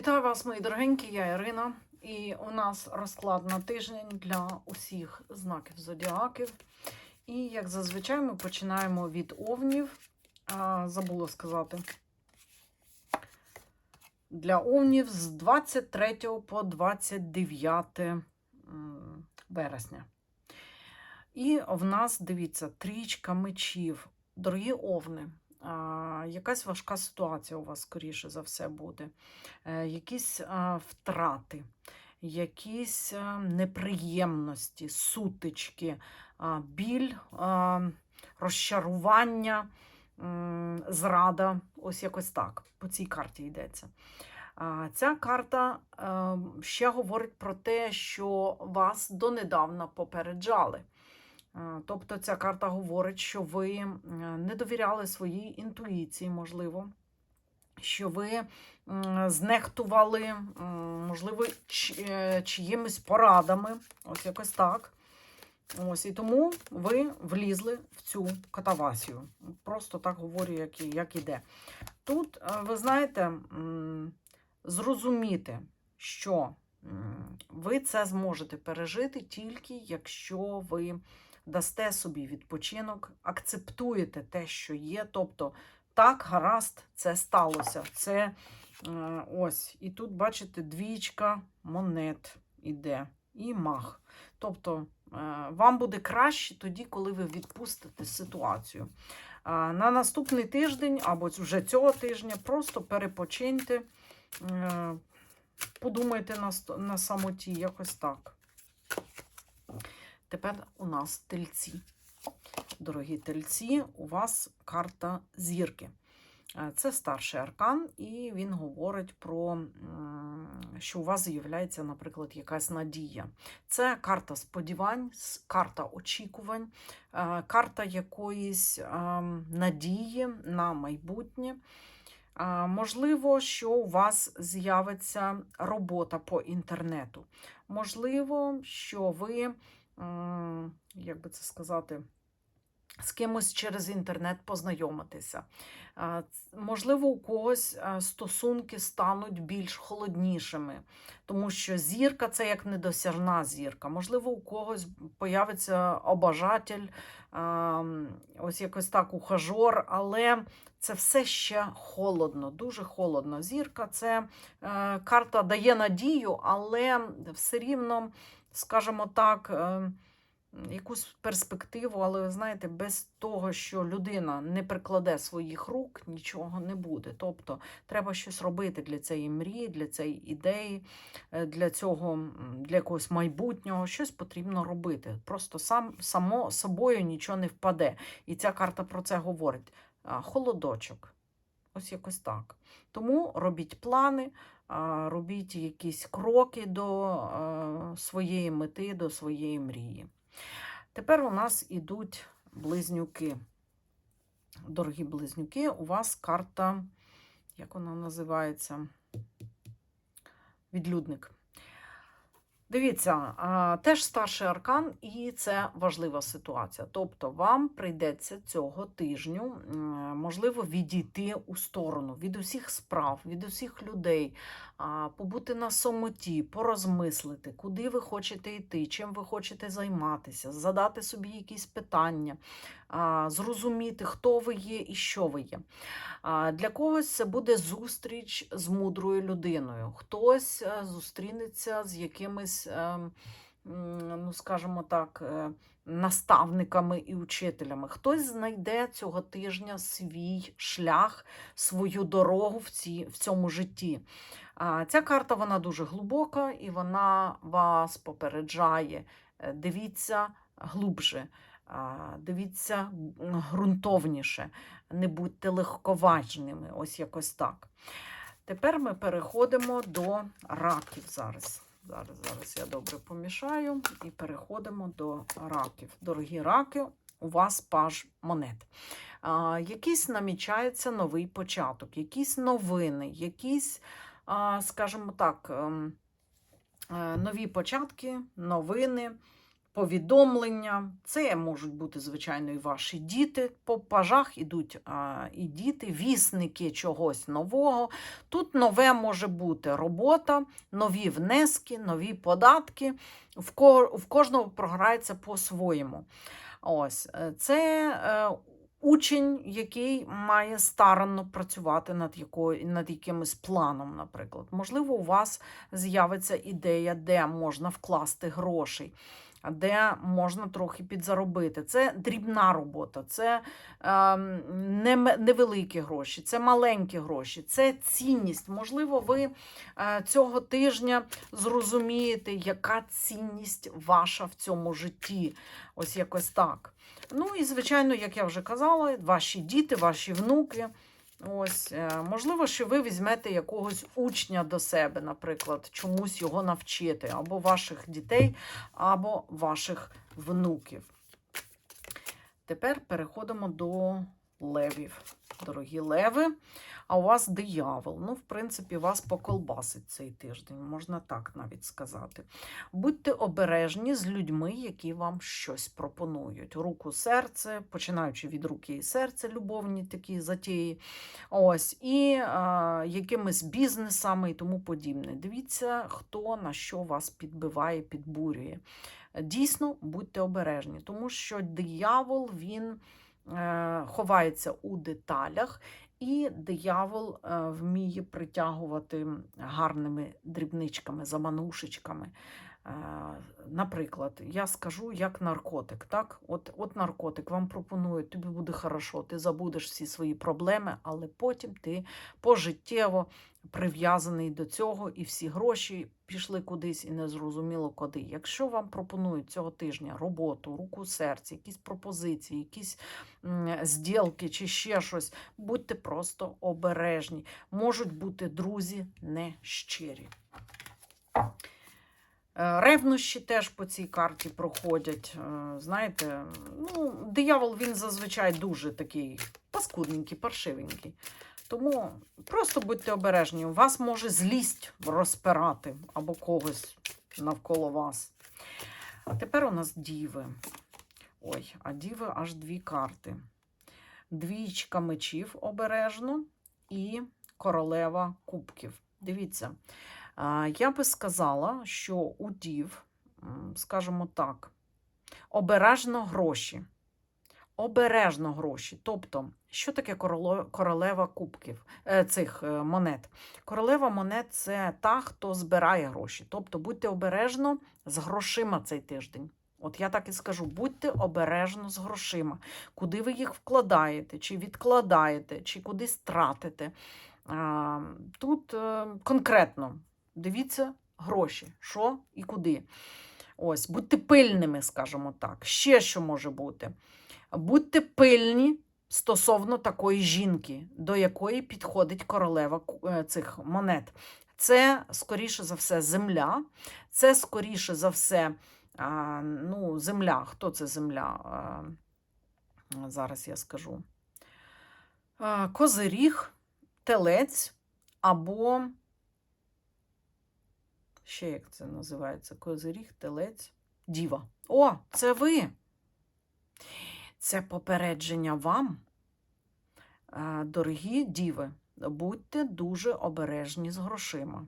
Вітаю вас, мої дорогенькі, я Ірина. І у нас розклад на тиждень для усіх знаків зодіаків. І, як зазвичай, ми починаємо від овнів. Забула сказати. Для овнів з 23 по 29 вересня. І в нас, дивіться, трічка мечів. Дорогі овни, якась важка ситуація у вас, скоріше за все, буде. Е, якісь втрати, якісь неприємності, сутички, біль, розчарування, зрада. Ось якось так. По цій карті йдеться. Ця карта е, ще говорить про те, що вас донедавна попереджали. Тобто ця карта говорить, що ви не довіряли своїй інтуїції, можливо, що ви знехтували, можливо, е, чиїмись порадами, ось якось так. Ось, і тому ви влізли в цю катавасію. Просто так говорю, як, як іде. Тут, е, ви знаєте, зрозуміти, що ви це зможете пережити тільки якщо ви дасте собі відпочинок, акцептуєте те, що є. Тобто, так, гаразд, це сталося. Це е, ось. І тут, бачите, двічка монет іде і мах. Тобто, е, вам буде краще тоді, коли ви відпустите ситуацію. А На наступний тиждень або вже цього тижня просто перепочиньте, е, подумайте на, на самоті, якось так. Тепер у нас тельці. Дорогі тельці, у вас карта зірки. Е, Це старший аркан, і він говорить про, що у вас з'являється, наприклад, якась надія. Це карта сподівань, карта очікувань, е, карта якоїсь ем, надії на майбутнє. Можливо, що у вас з'явиться робота по інтернету. Можливо, що ви, як би це сказати, з кимось через інтернет познайомитися. Можливо, у когось стосунки стануть більш холоднішими, тому що зірка це як недосяжна зірка. Можливо, у когось появиться обажатель, ось якось так ухажор, але це все ще холодно, дуже холодно. Зірка це е, карта дає надію, але все рівно, скажімо так, е, якусь перспективу, але ви знаєте, без того, що людина не прикладе своїх рук, нічого не буде. Тобто треба щось робити для цієї мрії, для цієї ідеї, е, для цього, для якогось майбутнього. Щось потрібно робити. Просто сам само собою нічого не впаде. І ця карта про це говорить. Холодочок. Ось якось так. Тому робіть плани, робіть якісь кроки до своєї мети, до своєї мрії. Тепер у нас ідуть близнюки. Дорогі близнюки, у вас карта, як вона називається? Відлюдник. Дивіться, теж старший аркан, і це важлива ситуація. Тобто, вам прийдеться цього тижню, можливо, відійти у сторону від усіх справ, від усіх людей, побути на самоті, порозмислити, куди ви хочете йти, чим ви хочете займатися, задати собі якісь питання, зрозуміти, хто ви є і що ви є. Для когось це буде зустріч з мудрою людиною. Хтось е, зустрінеться з якимись, е, ну скажімо так, е, наставниками і учителями. Хтось знайде цього тижня свій шлях, свою дорогу в, ці, в цьому житті. Ця карта вона дуже глибока і вона вас попереджає. Е, Дивіться глубже, дивіться ґрунтовніше не будьте легковажними, ось якось так. Тепер ми переходимо до раків зараз. Зараз, зараз я добре помішаю і переходимо до раків. Дорогі раки, у вас паж монет. Якийсь намічається новий початок, якісь новини, якісь, скажімо так, ем, е, нові початки, новини, повідомлення. Це можуть бути, звичайно, і ваші діти. По пажах ідуть і діти, вісники чогось нового. Тут нове може бути робота, нові внески, нові податки. В, кожного програється по-своєму. Ось е, це е, учень, який має старанно працювати над, якою, над якимось планом, наприклад. Можливо, у вас з'явиться ідея, де можна вкласти грошей. Де можна трохи підзаробити. Це дрібна робота, це е, не, невеликі гроші, це маленькі гроші, це цінність. Можливо, ви е, цього тижня зрозумієте, яка цінність ваша в цьому житті. Ось якось так. Ну і, звичайно, як я вже казала, ваші діти, ваші внуки. Ось, е, можливо, що ви візьмете якогось учня до себе, наприклад, чомусь його навчити, або ваших дітей, або ваших внуків. Тепер переходимо до левів. Дорогі леви, а у вас диявол. Ну, в принципі, вас поколбасить цей тиждень, можна так навіть сказати. Будьте обережні з людьми, які вам щось пропонують. Руку, серце, починаючи від руки і серця, любовні такі затії. Ось, і а, якимись бізнесами і тому подібне. Дивіться, хто на що вас підбиває, підбурює. Дійсно, будьте обережні, тому що диявол він е, ховається у деталях, і диявол е, вміє притягувати гарними дрібничками, заманушечками. Е, Наприклад, я скажу як наркотик. Так? От, от наркотик вам пропонують, тобі буде хорошо, ти забудеш всі свої проблеми, але потім ти пожиттєво прив'язаний до цього, і всі гроші пішли кудись і не зрозуміло куди. Якщо вам пропонують цього тижня роботу, руку серця, якісь пропозиції, якісь зділки чи ще щось, будьте просто обережні. Можуть бути друзі нещирі. Е, Ревнощі теж по цій карті проходять. Е, Знаєте, ну, диявол він зазвичай дуже такий паскудненький, паршивенький. Тому просто будьте обережні. Вас може злість розпирати або когось навколо вас. А тепер у нас діви. Ой, а діви аж дві карти. Двічка мечів обережно і королева кубків. Дивіться. Я би сказала, що у дів, скажімо так, обережно гроші. Обережно гроші. Тобто, що таке королева кубків е, цих е, монет? Королева монет це та, хто збирає гроші. Тобто, будьте обережно з грошима цей тиждень. От я так і скажу: будьте обережно з грошима, куди ви їх вкладаєте, чи відкладаєте, чи кудись тратите. Тут е, конкретно дивіться гроші, що і куди. Ось, будьте пильними, скажімо так. Ще що може бути. Будьте пильні стосовно такої жінки, до якої підходить королева е, цих монет. Це, скоріше за все, земля. Це, скоріше за все, ну, земля. Хто це земля? Зараз я скажу. Козиріг, телець або ще як це називається? Козиріг, телець, діва. О, це ви! Це попередження вам, Е, дорогі діви. Будьте дуже обережні з грошима.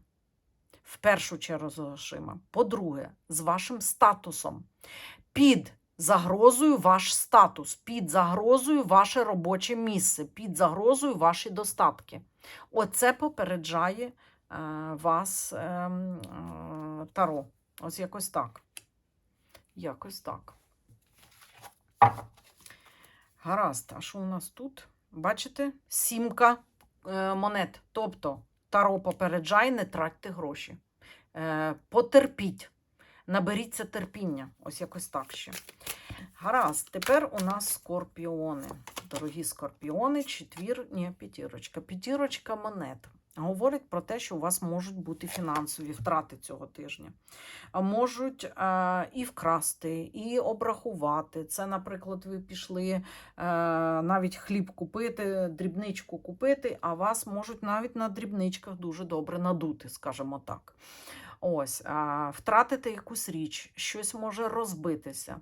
В першу чергу з грошима. По-друге, з вашим статусом. Під загрозою ваш статус, під загрозою ваше робоче місце, під загрозою ваші достатки. Оце попереджає вас е, м, е, Таро. Ось якось так. Якось так. Гаразд, а що у нас тут? Бачите? Сімка е, монет. Тобто Таро попереджає, не тратьте гроші. Потерпіть. Наберіться терпіння. Ось якось так ще. Гаразд, тепер у нас скорпіони. Дорогі скорпіони, четвір, ні, п'ятірочка. П'ятірочка монет. Говорить про те, що у вас можуть бути фінансові втрати цього тижня. Можуть е, і вкрасти, і обрахувати. Це, наприклад, ви пішли е, навіть хліб купити, дрібничку купити, а вас можуть навіть на дрібничках дуже добре надути, скажімо так. Ось, а, втратити якусь річ, щось може розбитися,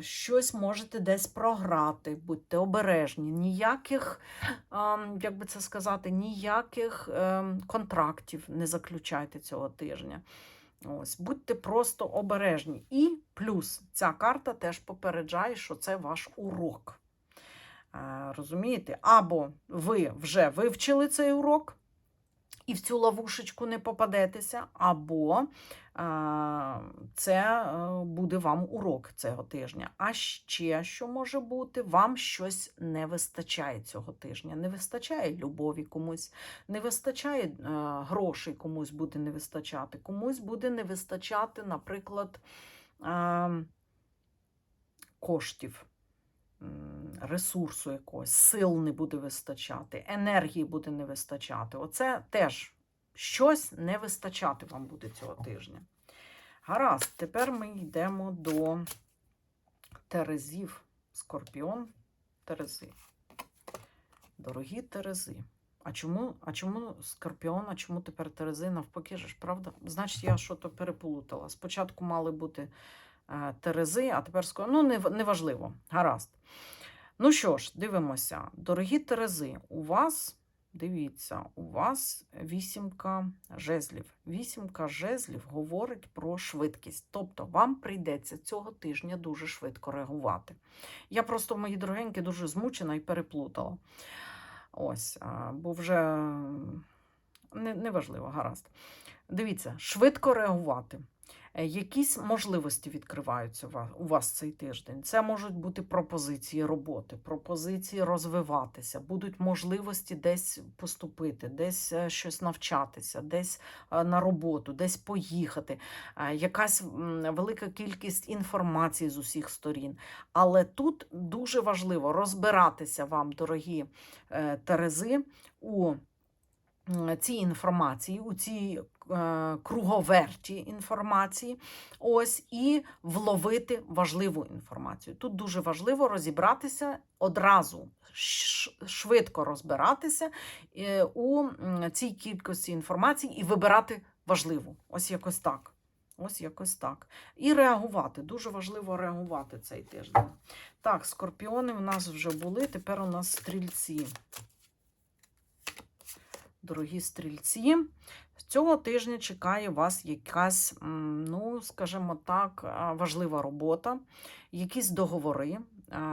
щось можете десь програти, будьте обережні. Ніяких, як би це сказати, ніяких ем, контрактів не заключайте цього тижня. Ось, будьте просто обережні. І плюс ця карта теж попереджає, що це ваш урок. Е, Розумієте? Або ви вже вивчили цей урок і в цю ловушечку не попадетеся, або е, це е, буде вам урок цього тижня. А ще що може бути? Вам щось не вистачає цього тижня. Не вистачає любові комусь, не вистачає е, грошей, комусь буде не вистачати, комусь буде не вистачати, наприклад, е, коштів. Ресурсу якогось, сил не буде вистачати, енергії буде не вистачати. Оце теж щось не вистачати вам буде цього тижня. Гаразд, тепер ми йдемо до Терезів. Скорпіон, Терези. Дорогі Терези. А чому, а чому Скорпіон, а чому тепер Терези навпаки ж, правда? Значить, я щось переплутала. Спочатку мали бути Терези, а тепер Скорпіон. Ну, неважливо. Гаразд. Ну що ж, дивимося. Дорогі Терези, у вас, дивіться, у вас вісімка жезлів. Вісімка жезлів говорить про швидкість. Тобто вам прийдеться цього тижня дуже швидко реагувати. Я просто, мої дорогенькі, дуже змучена і переплутала. Ось, бо вже неважливо, гаразд. Дивіться, швидко реагувати. Е, Якісь можливості відкриваються у вас- цей тиждень. Це можуть бути пропозиції роботи, пропозиції розвиватися, будуть можливості десь поступити, десь е, щось навчатися, десь е, на роботу, десь поїхати. Якась велика кількість інформації з усіх сторін. Але тут дуже важливо розбиратися вам, дорогі Терези, у цій інформації, у цій круговерті інформації, ось і вловити важливу інформацію. Тут дуже важливо розібратися одразу, швидко розбиратися е, у цій кількості інформації і вибирати важливу. Ось якось так. Ось якось так. І реагувати. Дуже важливо реагувати цей тиждень. Так, скорпіони в нас вже були, тепер у нас стрільці. Дорогі стрільці, цього тижня чекає вас якась, ну, скажімо так, важлива робота, якісь договори,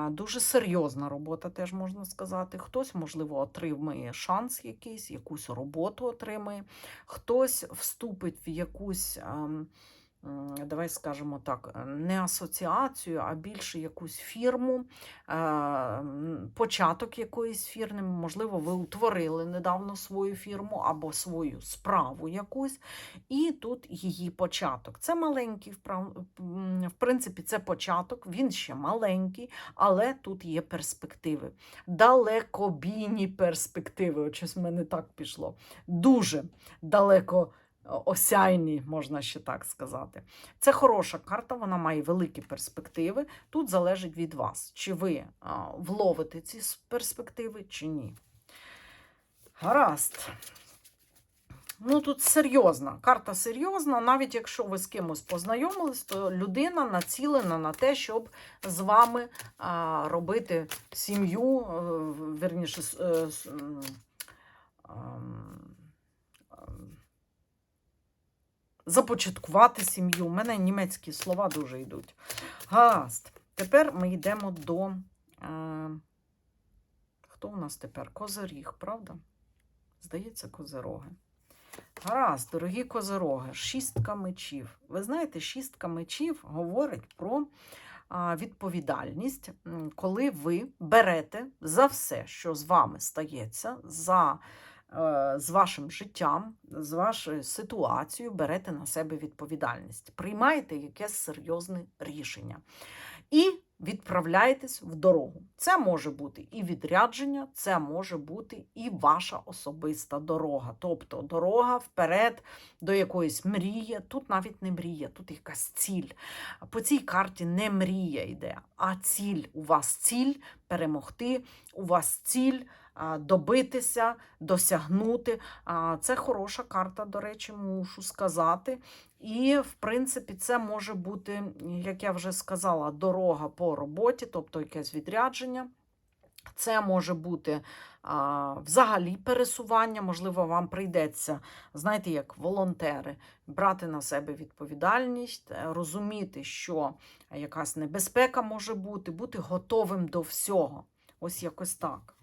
дуже серйозна робота, теж можна сказати. Хтось, можливо, отримає шанс якийсь, якусь роботу отримає, хтось вступить в якусь. Давай скажемо так, е, не асоціацію, а більше якусь фірму, е, початок якоїсь фірми. Можливо, ви утворили недавно свою фірму або свою справу якусь, і тут її початок. Це маленький, в принципі, це початок, він ще маленький, але тут є перспективи. Далекобійні перспективи. От щось в мене так пішло. Дуже далеко осяйні, можна ще так сказати. Це хороша карта, вона має великі перспективи. Тут залежить від вас, чи ви вловите ці перспективи, чи ні. Гаразд. Ну, тут серйозна. Карта серйозна. Навіть якщо ви з кимось познайомились, то людина націлена на те, щоб з вами а, робити сім'ю, е, верніше, с- е, започаткувати сім'ю. У мене німецькі слова дуже йдуть. Гаразд. Тепер ми йдемо до. Е, хто у нас тепер? Козиріг, правда? Здається, козироги. Гаразд, дорогі козироги, шістка мечів. Ви знаєте, шістка мечів говорить про відповідальність, коли ви берете за все, що з вами стається, за, з вашим життям, з вашою ситуацією, берете на себе відповідальність. Приймаєте якесь серйозне рішення. І відправляєтесь в дорогу. Це може бути і відрядження, це може бути і ваша особиста дорога. Тобто дорога вперед до якоїсь мрії. Тут навіть не мрія, тут якась ціль. По цій карті не мрія йде, а ціль. У вас ціль перемогти, у вас ціль добитися, досягнути. Це хороша карта, до речі, мушу сказати. І, в принципі, це може бути, як я вже сказала, дорога по роботі, тобто якесь відрядження. Це може бути а, взагалі пересування, можливо, вам прийдеться, знаєте, як волонтери, брати на себе відповідальність, е, розуміти, що якась небезпека може бути, бути готовим до всього. Ось якось так.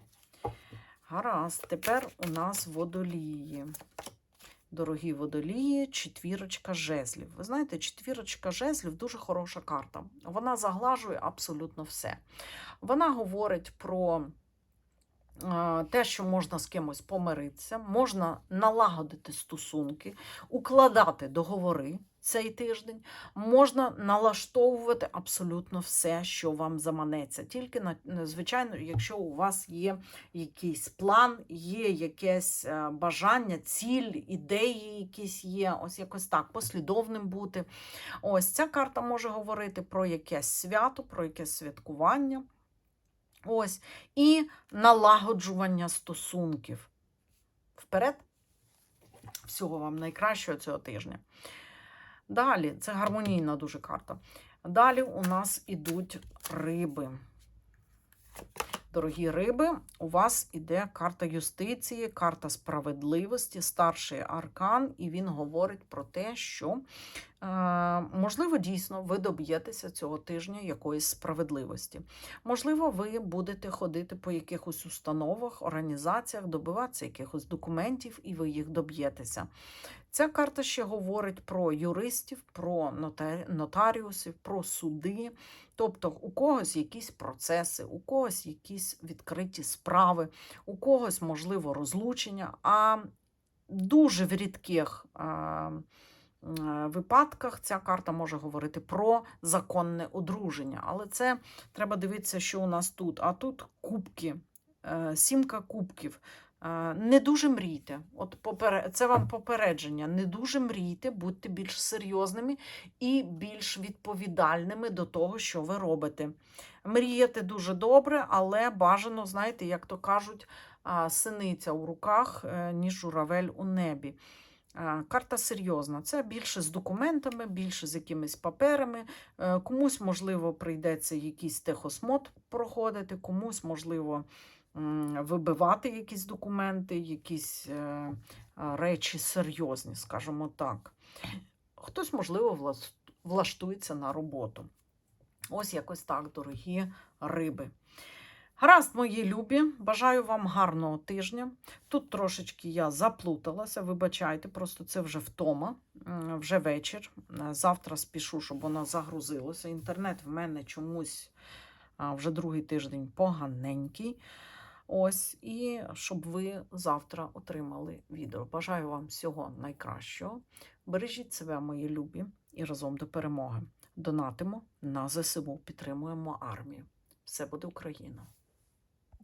Гаразд, тепер у нас водолії. Дорогі водолії, четвірочка жезлів. Ви знаєте, четвірочка жезлів дуже хороша карта. Вона заглажує абсолютно все. Вона говорить про е, те, що можна з кимось помиритися, можна налагодити стосунки, укладати договори цей тиждень, можна налаштовувати абсолютно все, що вам заманеться. Тільки, звичайно, якщо у вас є якийсь план, є якесь е, бажання, ціль, ідеї якісь є, ось якось так, послідовним бути. Ось ця карта може говорити про якесь свято, про якесь святкування. Ось, і налагоджування стосунків. Вперед. Всього вам найкращого цього тижня. Далі, це гармонійна дуже карта. Далі у нас ідуть риби. Дорогі риби, у вас іде карта юстиції, карта справедливості, старший аркан, і він говорить про те, що, можливо, дійсно ви доб'єтеся цього тижня якоїсь справедливості. Можливо, ви будете ходити по якихось установах, організаціях, добиватися якихось документів, і ви їх доб'єтеся. Ця карта ще говорить про юристів, про нотаріусів, про суди. Тобто у когось якісь процеси, у когось якісь відкриті справи, у когось, можливо, розлучення, а дуже в рідких випадках ця карта може говорити про законне одруження. Але це треба дивитися, що у нас тут. А тут кубки, е, сімка кубків. Е, Не дуже мрійте. От попере- це вам попередження. Не дуже мрійте, будьте більш серйозними і більш відповідальними до того, що ви робите. Мріяти дуже добре, але бажано, знаєте, як то кажуть, синиця у руках, е, ніж журавель у небі. Карта серйозна. Це більше з документами, більше з якимись паперами. Е, Комусь, можливо, прийдеться якийсь техосмот проходити, комусь, можливо, вибивати якісь документи, якісь е, речі серйозні, скажімо так. Хтось, можливо, влаштується на роботу. Ось якось так, дорогі риби. Гаразд, мої любі, бажаю вам гарного тижня. Тут трошечки я заплуталася, вибачайте, просто це вже втома, вже вечір. Е, Завтра спішу, щоб воно загрузилося. Інтернет в мене чомусь вже другий тиждень поганенький. Ось, і щоб ви завтра отримали відео. Бажаю вам всього найкращого. Бережіть себе, мої любі, і разом до перемоги. Донатимо на ЗСУ, підтримуємо армію. Все буде Україна!